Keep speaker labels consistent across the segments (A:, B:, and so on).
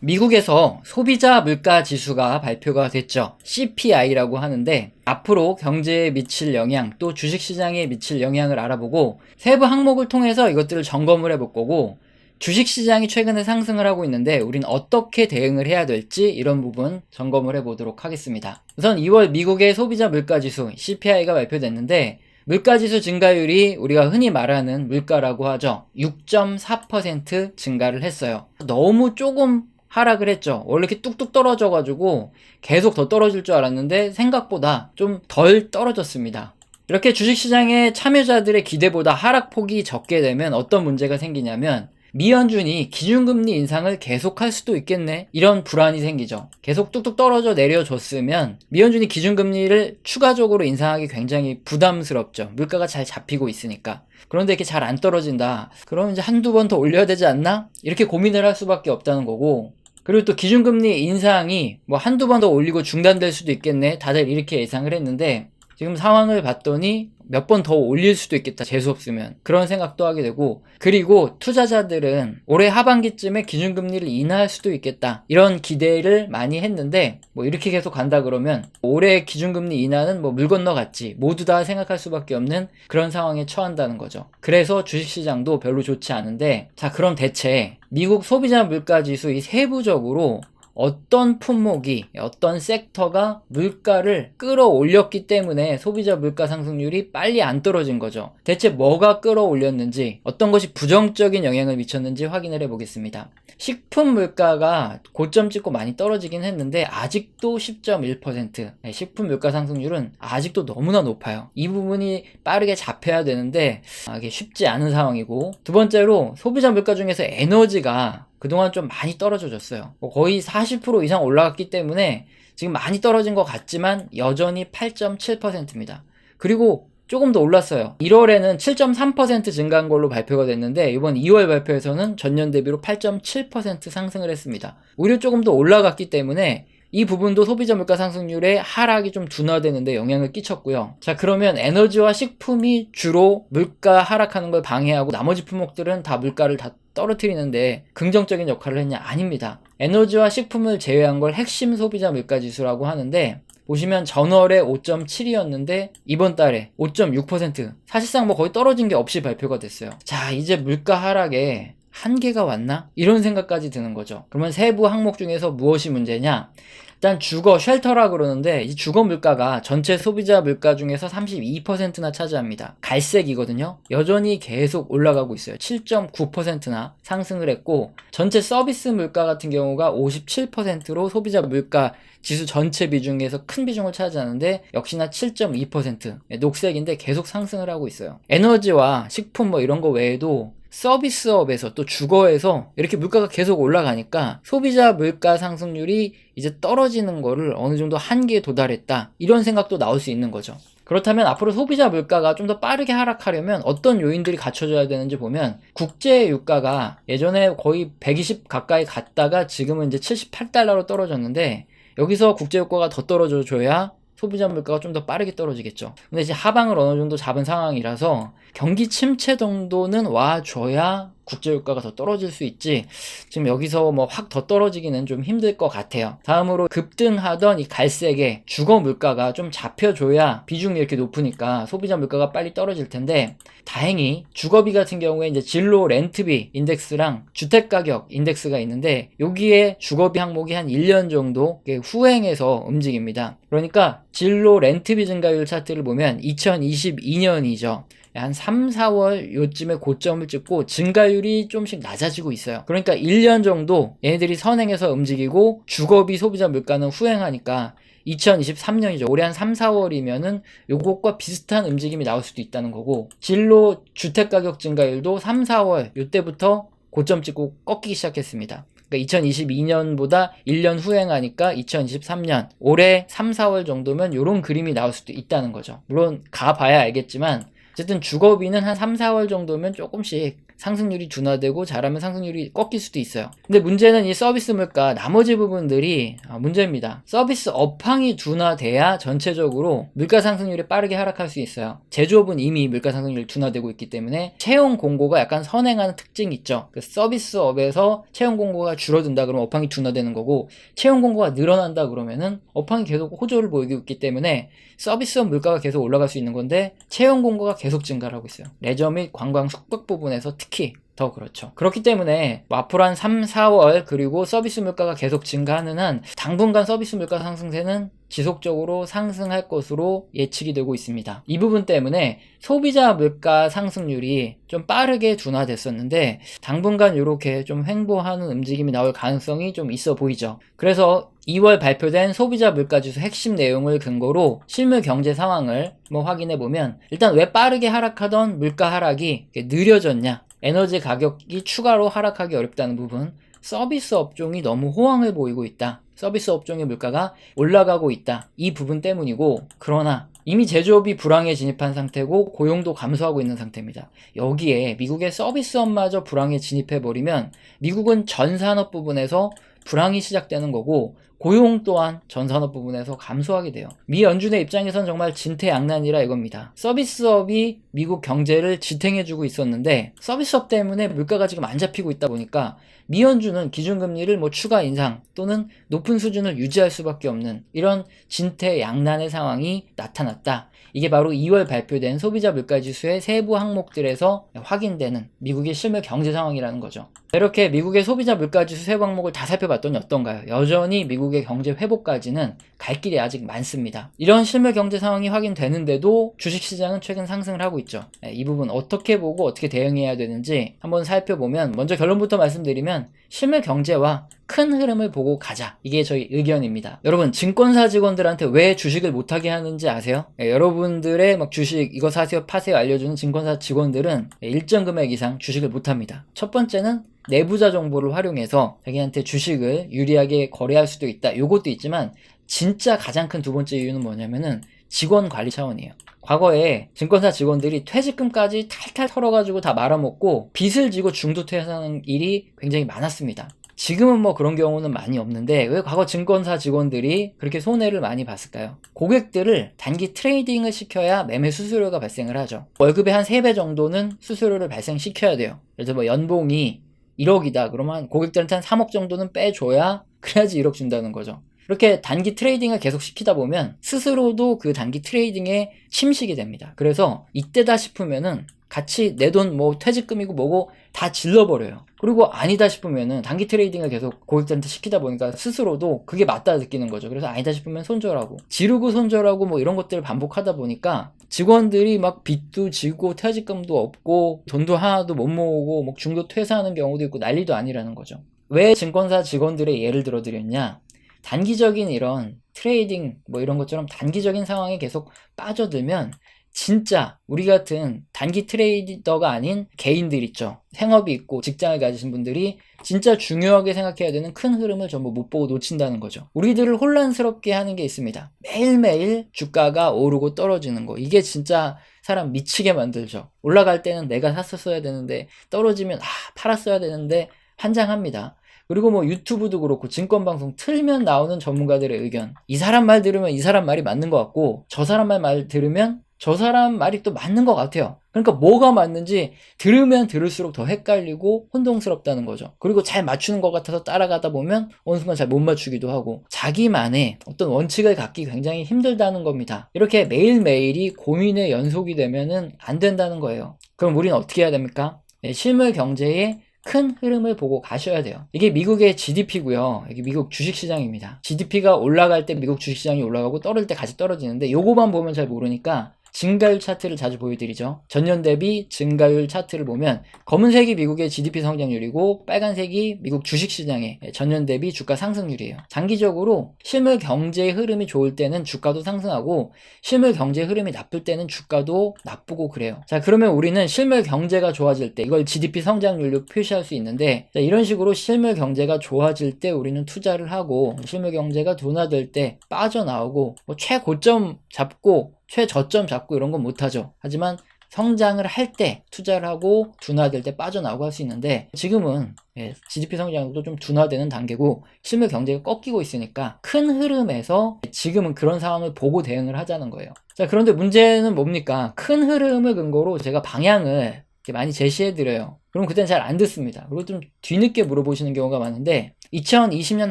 A: 미국에서 소비자 물가 지수가 발표가 됐죠. CPI라고 하는데 앞으로 경제에 미칠 영향 또 주식 시장에 미칠 영향을 알아보고 세부 항목을 통해서 이것들을 점검을 해볼 거고 주식 시장이 최근에 상승을 하고 있는데 우린 어떻게 대응을 해야 될지 이런 부분 점검을 해보도록 하겠습니다. 우선 2월 미국의 소비자 물가 지수 CPI가 발표됐는데 물가지수 증가율이 우리가 흔히 말하는 물가라고 하죠. 6.4% 증가를 했어요. 너무 조금 하락을 했죠. 원래 이렇게 뚝뚝 떨어져가지고 계속 더 떨어질 줄 알았는데 생각보다 좀 덜 떨어졌습니다. 이렇게 주식시장의 참여자들의 기대보다 하락폭이 적게 되면 어떤 문제가 생기냐면 미연준이 기준금리 인상을 계속할 수도 있겠네. 이런 불안이 생기죠. 계속 뚝뚝 떨어져 내려줬으면 미연준이 기준금리를 추가적으로 인상하기 굉장히 부담스럽죠. 물가가 잘 잡히고 있으니까. 그런데 이렇게 잘 안 떨어진다. 그럼 이제 한두 번 더 올려야 되지 않나? 이렇게 고민을 할 수밖에 없다는 거고 그리고 또 기준금리 인상이 뭐 한두 번 더 올리고 중단될 수도 있겠네. 다들 이렇게 예상을 했는데 지금 상황을 봤더니 몇 번 더 올릴 수도 있겠다 재수 없으면. 그런 생각도 하게 되고. 그리고 투자자들은 올해 하반기쯤에 기준금리를 인하할 수도 있겠다 이런 기대를 많이 했는데 뭐 이렇게 계속 간다 그러면 올해 기준금리 인하는 뭐 물 건너갔지 모두 다 생각할 수밖에 없는 그런 상황에 처한다는 거죠. 그래서 주식시장도 별로 좋지 않은데 자 그럼 대체 미국 소비자 물가지수 이 세부적으로 어떤 품목이 어떤 섹터가 물가를 끌어올렸기 때문에 소비자 물가 상승률이 빨리 안 떨어진 거죠. 대체 뭐가 끌어올렸는지 어떤 것이 부정적인 영향을 미쳤는지 확인을 해보겠습니다. 식품 물가가 고점 찍고 많이 떨어지긴 했는데 아직도 10.1% 네, 식품 물가 상승률은 아직도 너무나 높아요. 이 부분이 빠르게 잡혀야 되는데 아, 이게 쉽지 않은 상황이고 두 번째로 소비자 물가 중에서 에너지가 그동안 좀 많이 떨어져 줬어요. 뭐 거의 40% 이상 올라갔기 때문에 지금 많이 떨어진 것 같지만 여전히 8.7%입니다. 그리고 조금 더 올랐어요. 1월에는 7.3% 증가한 걸로 발표가 됐는데 이번 2월 발표에서는 전년 대비로 8.7% 상승을 했습니다. 오히려 조금 더 올라갔기 때문에 이 부분도 소비자 물가 상승률의 하락이 좀 둔화되는데 영향을 끼쳤고요. 자, 그러면 에너지와 식품이 주로 물가 하락하는 걸 방해하고 나머지 품목들은 다 물가를 다 떨어뜨리는데 긍정적인 역할을 했냐? 아닙니다. 에너지와 식품을 제외한 걸 핵심 소비자 물가 지수라고 하는데 보시면 전월에 5.7이었는데 이번 달에 5.6% 사실상 뭐 거의 떨어진 게 없이 발표가 됐어요. 자, 이제 물가 하락에 한계가 왔나? 이런 생각까지 드는 거죠. 그러면 세부 항목 중에서 무엇이 문제냐? 일단 주거, 쉘터라 그러는데 이 주거 물가가 전체 소비자 물가 중에서 32%나 차지합니다. 갈색이거든요. 여전히 계속 올라가고 있어요. 7.9%나 상승을 했고 전체 서비스 물가 같은 경우가 57%로 소비자 물가 지수 전체 비중에서 큰 비중을 차지하는데 역시나 7.2% 녹색인데 계속 상승을 하고 있어요. 에너지와 식품 뭐 이런 거 외에도 서비스업에서 또 주거에서 이렇게 물가가 계속 올라가니까 소비자 물가 상승률이 이제 떨어지는 거를 어느 정도 한계에 도달했다. 이런 생각도 나올 수 있는 거죠. 그렇다면 앞으로 소비자 물가가 좀 더 빠르게 하락하려면 어떤 요인들이 갖춰져야 되는지 보면 국제 유가가 예전에 거의 120 가까이 갔다가 지금은 이제 78달러로 떨어졌는데 여기서 국제 유가가 더 떨어져 줘야 소비자 물가가 좀 더 빠르게 떨어지겠죠. 근데 이제 하방을 어느 정도 잡은 상황이라서 경기 침체 정도는 와줘야 국제유가가 더 떨어질 수 있지. 지금 여기서 뭐 확 더 떨어지기는 좀 힘들 것 같아요. 다음으로 급등하던 이 갈색의 주거 물가가 좀 잡혀줘야 비중이 이렇게 높으니까 소비자 물가가 빨리 떨어질 텐데 다행히 주거비 같은 경우에 이제 진로 렌트비 인덱스랑 주택가격 인덱스가 있는데 여기에 주거비 항목이 한 1년 정도 후행해서 움직입니다. 그러니까 진로 렌트비 증가율 차트를 보면 2022년이죠 한 3, 4월 요쯤에 고점을 찍고 증가율이 좀씩 낮아지고 있어요. 그러니까 1년 정도 얘네들이 선행해서 움직이고 주거비 소비자 물가는 후행하니까 2023년이죠. 올해 한 3, 4월이면은 요것과 비슷한 움직임이 나올 수도 있다는 거고 진로 주택 가격 증가율도 3, 4월 요때부터 고점 찍고 꺾이기 시작했습니다. 그러니까 2022년보다 1년 후행하니까 2023년 올해 3, 4월 정도면 요런 그림이 나올 수도 있다는 거죠. 물론 가봐야 알겠지만 어쨌든 주거비는 한 3, 4월 정도면 조금씩 상승률이 둔화되고 잘하면 상승률이 꺾일 수도 있어요. 근데 문제는 이 서비스 물가 나머지 부분들이 아, 문제입니다. 서비스 업황이 둔화돼야 전체적으로 물가 상승률이 빠르게 하락할 수 있어요. 제조업은 이미 물가 상승률이 둔화되고 있기 때문에 채용 공고가 약간 선행하는 특징이 있죠. 그 서비스업에서 채용 공고가 줄어든다 그러면 업황이 둔화되는 거고 채용 공고가 늘어난다 그러면은 업황이 계속 호조를 보이고 있기 때문에 서비스업 물가가 계속 올라갈 수 있는 건데 채용 공고가 계속 증가를 하고 있어요. 레저 및 관광 숙박 부분에서 특히 더 그렇죠. 그렇기 때문에 뭐 앞으로 한 3, 4월 그리고 서비스 물가가 계속 증가하는 한 당분간 서비스 물가 상승세는 지속적으로 상승할 것으로 예측이 되고 있습니다. 이 부분 때문에 소비자 물가 상승률이 좀 빠르게 둔화됐었는데 당분간 이렇게 좀 횡보하는 움직임이 나올 가능성이 좀 있어 보이죠. 그래서 2월 발표된 소비자 물가지수 핵심 내용을 근거로 실물 경제 상황을 뭐 확인해 보면 일단 왜 빠르게 하락하던 물가 하락이 느려졌냐? 에너지 가격이 추가로 하락하기 어렵다는 부분, 서비스 업종이 너무 호황을 보이고 있다. 서비스 업종의 물가가 올라가고 있다. 이 부분 때문이고, 그러나 이미 제조업이 불황에 진입한 상태고 고용도 감소하고 있는 상태입니다. 여기에 미국의 서비스업마저 불황에 진입해버리면 미국은 전 산업 부분에서 불황이 시작되는 거고 고용 또한 전 산업 부분에서 감소하게 돼요. 미 연준의 입장에선 정말 진퇴양난이라 이겁니다. 서비스업이 미국 경제를 지탱해주고 있었는데 서비스업 때문에 물가가 지금 안 잡히고 있다 보니까 미 연준은 기준금리를 뭐 추가 인상 또는 높은 수준을 유지할 수밖에 없는 이런 진퇴양난의 상황이 나타났다. 이게 바로 2월 발표된 소비자 물가지수의 세부 항목들에서 확인되는 미국의 실물 경제 상황이라는 거죠. 이렇게 미국의 소비자 물가지수 세부 항목을 다 살펴봤더니 어떤가요? 여전히 미국 의 경제 회복까지는 갈 길이 아직 많습니다. 이런 실물 경제 상황이 확인되는데도 주식시장은 최근 상승을 하고 있죠. 네, 이 부분 어떻게 보고 어떻게 대응해야 되는지 한번 살펴보면 먼저 결론부터 말씀드리면 실물 경제와 큰 흐름을 보고 가자. 이게 저희 의견입니다. 여러분, 증권사 직원들한테 왜 주식을 못하게 하는지 아세요? 예, 여러분들의 막 주식 이거 사세요, 파세요 알려주는 증권사 직원들은 일정 금액 이상 주식을 못합니다. 첫 번째는 내부자 정보를 활용해서 자기한테 주식을 유리하게 거래할 수도 있다. 요것도 있지만 진짜 가장 큰 두 번째 이유는 뭐냐면은 직원 관리 차원이에요. 과거에 증권사 직원들이 퇴직금까지 탈탈 털어가지고 다 말아먹고 빚을 지고 중도 퇴사하는 일이 굉장히 많았습니다. 지금은 뭐 그런 경우는 많이 없는데 왜 과거 증권사 직원들이 그렇게 손해를 많이 봤을까요? 고객들을 단기 트레이딩을 시켜야 매매 수수료가 발생을 하죠. 월급의 한 3배 정도는 수수료를 발생시켜야 돼요. 그래서 뭐 연봉이 1억이다. 그러면 고객들한테 한 3억 정도는 빼줘야 그래야지 1억 준다는 거죠. 이렇게 단기 트레이딩을 계속 시키다 보면 스스로도 그 단기 트레이딩에 침식이 됩니다. 그래서 이때다 싶으면은 같이 내 돈 뭐 퇴직금이고 뭐고 다 질러버려요. 그리고 아니다 싶으면은 단기 트레이딩을 계속 고객들한테 시키다 보니까 스스로도 그게 맞다 느끼는 거죠. 그래서 아니다 싶으면 손절하고 지르고 손절하고 뭐 이런 것들을 반복하다 보니까 직원들이 막 빚도 지고 퇴직금도 없고 돈도 하나도 못 모으고 뭐 중도 퇴사하는 경우도 있고 난리도 아니라는 거죠. 왜 증권사 직원들의 예를 들어 드렸냐? 단기적인 이런 트레이딩 뭐 이런 것처럼 단기적인 상황에 계속 빠져들면 진짜 우리 같은 단기 트레이더가 아닌 개인들 있죠. 생업이 있고 직장을 가지신 분들이 진짜 중요하게 생각해야 되는 큰 흐름을 전부 못 보고 놓친다는 거죠. 우리들을 혼란스럽게 하는 게 있습니다. 매일매일 주가가 오르고 떨어지는 거. 이게 진짜 사람 미치게 만들죠. 올라갈 때는 내가 샀었어야 되는데 떨어지면 아 팔았어야 되는데 환장합니다. 그리고 뭐 유튜브도 그렇고 증권방송 틀면 나오는 전문가들의 의견. 이 사람 말 들으면 이 사람 말이 맞는 것 같고 저 사람 말, 말 들으면 저 사람 말이 또 맞는 것 같아요. 그러니까 뭐가 맞는지 들으면 들을수록 더 헷갈리고 혼동스럽다는 거죠. 그리고 잘 맞추는 것 같아서 따라가다 보면 어느 순간 잘 못 맞추기도 하고 자기만의 어떤 원칙을 갖기 굉장히 힘들다는 겁니다. 이렇게 매일매일이 고민의 연속이 되면은 안 된다는 거예요. 그럼 우리는 어떻게 해야 됩니까? 네, 실물 경제의 큰 흐름을 보고 가셔야 돼요. 이게 미국의 GDP고요. 이게 미국 주식시장입니다. GDP가 올라갈 때 미국 주식시장이 올라가고 떨어질 때 같이 떨어지는데 요거만 보면 잘 모르니까 증가율 차트를 자주 보여드리죠. 전년 대비 증가율 차트를 보면 검은색이 미국의 GDP 성장률이고 빨간색이 미국 주식시장의 전년 대비 주가 상승률이에요. 장기적으로 실물 경제의 흐름이 좋을 때는 주가도 상승하고 실물 경제 흐름이 나쁠 때는 주가도 나쁘고 그래요. 자 그러면 우리는 실물 경제가 좋아질 때 이걸 GDP 성장률로 표시할 수 있는데 자, 이런 식으로 실물 경제가 좋아질 때 우리는 투자를 하고 실물 경제가 둔화될 때 빠져나오고 뭐 최고점 잡고 최저점 잡고 이런 건 못하죠. 하지만 성장을 할 때 투자를 하고 둔화될 때 빠져나오고 할 수 있는데 지금은 예, GDP 성장도 좀 둔화되는 단계고 실물 경제가 꺾이고 있으니까 큰 흐름에서 지금은 그런 상황을 보고 대응을 하자는 거예요. 자, 그런데 문제는 뭡니까? 큰 흐름을 근거로 제가 방향을 많이 제시해 드려요. 그럼 그때는 잘안 듣습니다. 그리고 좀 뒤늦게 물어보시는 경우가 많은데 2020년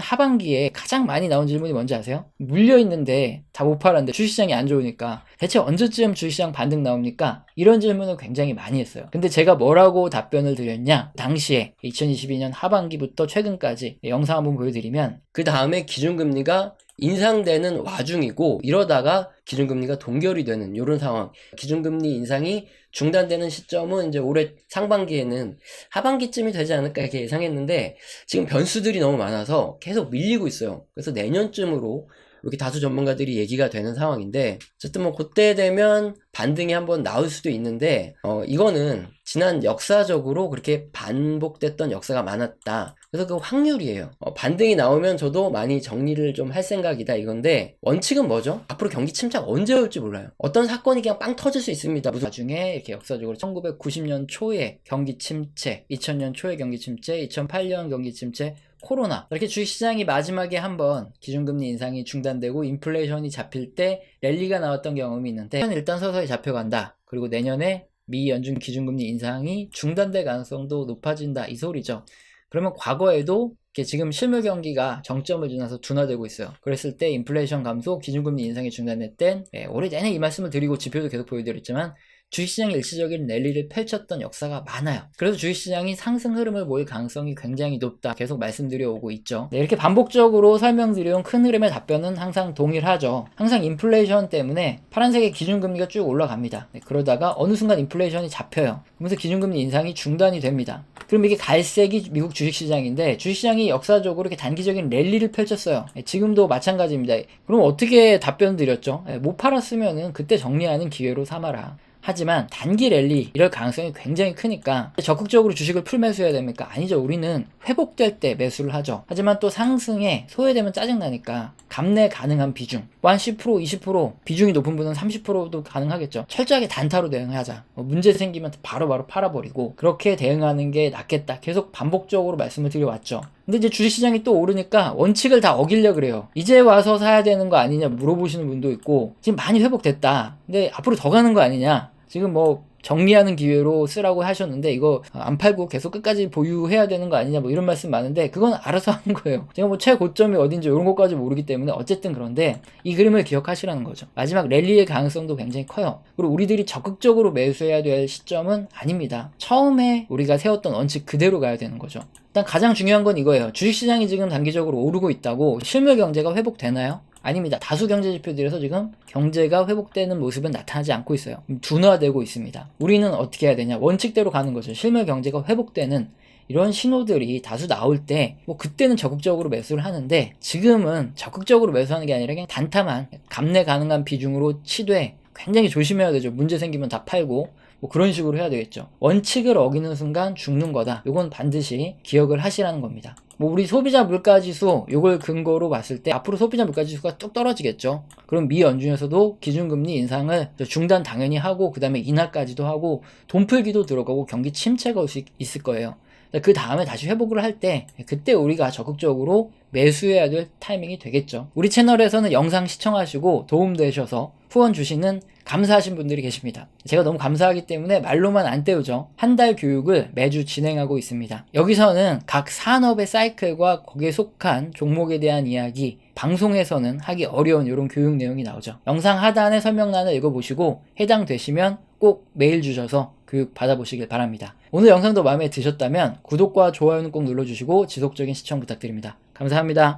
A: 하반기에 가장 많이 나온 질문이 뭔지 아세요? 물려 있는데 다 못 팔았는데 주식시장이 안 좋으니까 대체 언제쯤 주식시장 반등 나옵니까? 이런 질문을 굉장히 많이 했어요. 근데 제가 뭐라고 답변을 드렸냐? 당시에 2022년 하반기부터 최근까지 영상 한번 보여드리면 그 다음에 기준금리가 인상되는 와중이고 이러다가 기준금리가 동결이 되는 이런 상황. 기준금리 인상이 중단되는 시점은 이제 올해 상반기에는 하반기쯤이 되지 않을까 이렇게 예상했는데 지금 변수들이 너무 많아서 계속 밀리고 있어요. 그래서 내년쯤으로 이렇게 다수 전문가들이 얘기가 되는 상황인데 어쨌든 뭐 그때 되면 반등이 한번 나올 수도 있는데 어 이거는 지난 역사적으로 그렇게 반복됐던 역사가 많았다. 그래서 그 확률이에요. 어, 반등이 나오면 저도 많이 정리를 좀 할 생각이다 이건데 원칙은 뭐죠? 앞으로 경기 침착 언제 올지 몰라요. 어떤 사건이 그냥 빵 터질 수 있습니다. 무슨 나중에 이렇게 역사적으로 1990년 초에 경기 침체, 2000년 초에 경기 침체, 2008년 경기 침체, 코로나 이렇게 주식시장이 마지막에 한번 기준금리 인상이 중단되고 인플레이션이 잡힐 때 랠리가 나왔던 경험이 있는데 일단 서서히 잡혀간다. 그리고 내년에 미 연준 기준금리 인상이 중단될 가능성도 높아진다 이 소리죠. 그러면 과거에도 지금 실물 경기가 정점을 지나서 둔화되고 있어요. 그랬을 때 인플레이션 감소, 기준금리 인상이 중단될 땐 예, 올해 내내 이 말씀을 드리고 지표도 계속 보여드렸지만 주식시장이 일시적인 랠리를 펼쳤던 역사가 많아요. 그래서 주식시장이 상승 흐름을 보일 가능성이 굉장히 높다. 계속 말씀드려 오고 있죠. 네, 이렇게 반복적으로 설명드려온 큰 흐름의 답변은 항상 동일하죠. 항상 인플레이션 때문에 파란색의 기준금리가 쭉 올라갑니다. 네, 그러다가 어느 순간 인플레이션이 잡혀요. 그러면서 기준금리 인상이 중단이 됩니다. 그럼 이게 갈색이 미국 주식시장인데 주식시장이 역사적으로 이렇게 단기적인 랠리를 펼쳤어요. 네, 지금도 마찬가지입니다. 그럼 어떻게 답변 드렸죠? 네, 못 팔았으면은 그때 정리하는 기회로 삼아라. 하지만 단기 랠리 이럴 가능성이 굉장히 크니까 적극적으로 주식을 풀매수해야 됩니까? 아니죠. 우리는 회복될 때 매수를 하죠. 하지만 또 상승에 소외되면 짜증나니까 감내 가능한 비중 뭐한10% 20% 비중이 높은 분은 30%도 가능하겠죠. 철저하게 단타로 대응하자. 뭐 문제 생기면 바로 바로 팔아버리고 그렇게 대응하는 게 낫겠다. 계속 반복적으로 말씀을 드려왔죠. 근데 이제 주식시장이 또 오르니까 원칙을 다 어기려 그래요. 이제 와서 사야 되는 거 아니냐 물어보시는 분도 있고 지금 많이 회복됐다. 근데 앞으로 더 가는 거 아니냐. 지금 뭐 정리하는 기회로 쓰라고 하셨는데 이거 안 팔고 계속 끝까지 보유해야 되는 거 아니냐 뭐 이런 말씀 많은데 그건 알아서 하는 거예요. 제가 뭐 최고점이 어딘지 이런 것까지 모르기 때문에 어쨌든 그런데 이 그림을 기억하시라는 거죠. 마지막 랠리의 가능성도 굉장히 커요. 그리고 우리들이 적극적으로 매수해야 될 시점은 아닙니다. 처음에 우리가 세웠던 원칙 그대로 가야 되는 거죠. 일단 가장 중요한 건 이거예요. 주식시장이 지금 단기적으로 오르고 있다고 실물 경제가 회복되나요? 아닙니다. 다수 경제 지표들에서 지금 경제가 회복되는 모습은 나타나지 않고 있어요. 둔화되고 있습니다. 우리는 어떻게 해야 되냐? 원칙대로 가는 거죠. 실물 경제가 회복되는 이런 신호들이 다수 나올 때, 뭐, 그때는 적극적으로 매수를 하는데, 지금은 적극적으로 매수하는 게 아니라 그냥 단타만 감내 가능한 비중으로 치되 굉장히 조심해야 되죠. 문제 생기면 다 팔고, 뭐 그런 식으로 해야 되겠죠. 원칙을 어기는 순간 죽는 거다. 이건 반드시 기억을 하시라는 겁니다. 뭐 우리 소비자 물가 지수 요걸 근거로 봤을 때 앞으로 소비자 물가 지수가 뚝 떨어지겠죠. 그럼 미 연준에서도 기준금리 인상을 중단 당연히 하고 그 다음에 인하까지도 하고 돈 풀기도 들어가고 경기 침체가 올 수 있을 거예요. 그 다음에 다시 회복을 할 때 그때 우리가 적극적으로 매수해야 될 타이밍이 되겠죠. 우리 채널에서는 영상 시청하시고 도움되셔서 후원 주시는 감사하신 분들이 계십니다. 제가 너무 감사하기 때문에 말로만 안 때우죠. 한 달 교육을 매주 진행하고 있습니다. 여기서는 각 산업의 사이클과 거기에 속한 종목에 대한 이야기, 방송에서는 하기 어려운 이런 교육 내용이 나오죠. 영상 하단에 설명란을 읽어보시고 해당되시면 꼭 메일 주셔서 교육 받아보시길 바랍니다. 오늘 영상도 마음에 드셨다면 구독과 좋아요는 꼭 눌러주시고 지속적인 시청 부탁드립니다. 감사합니다.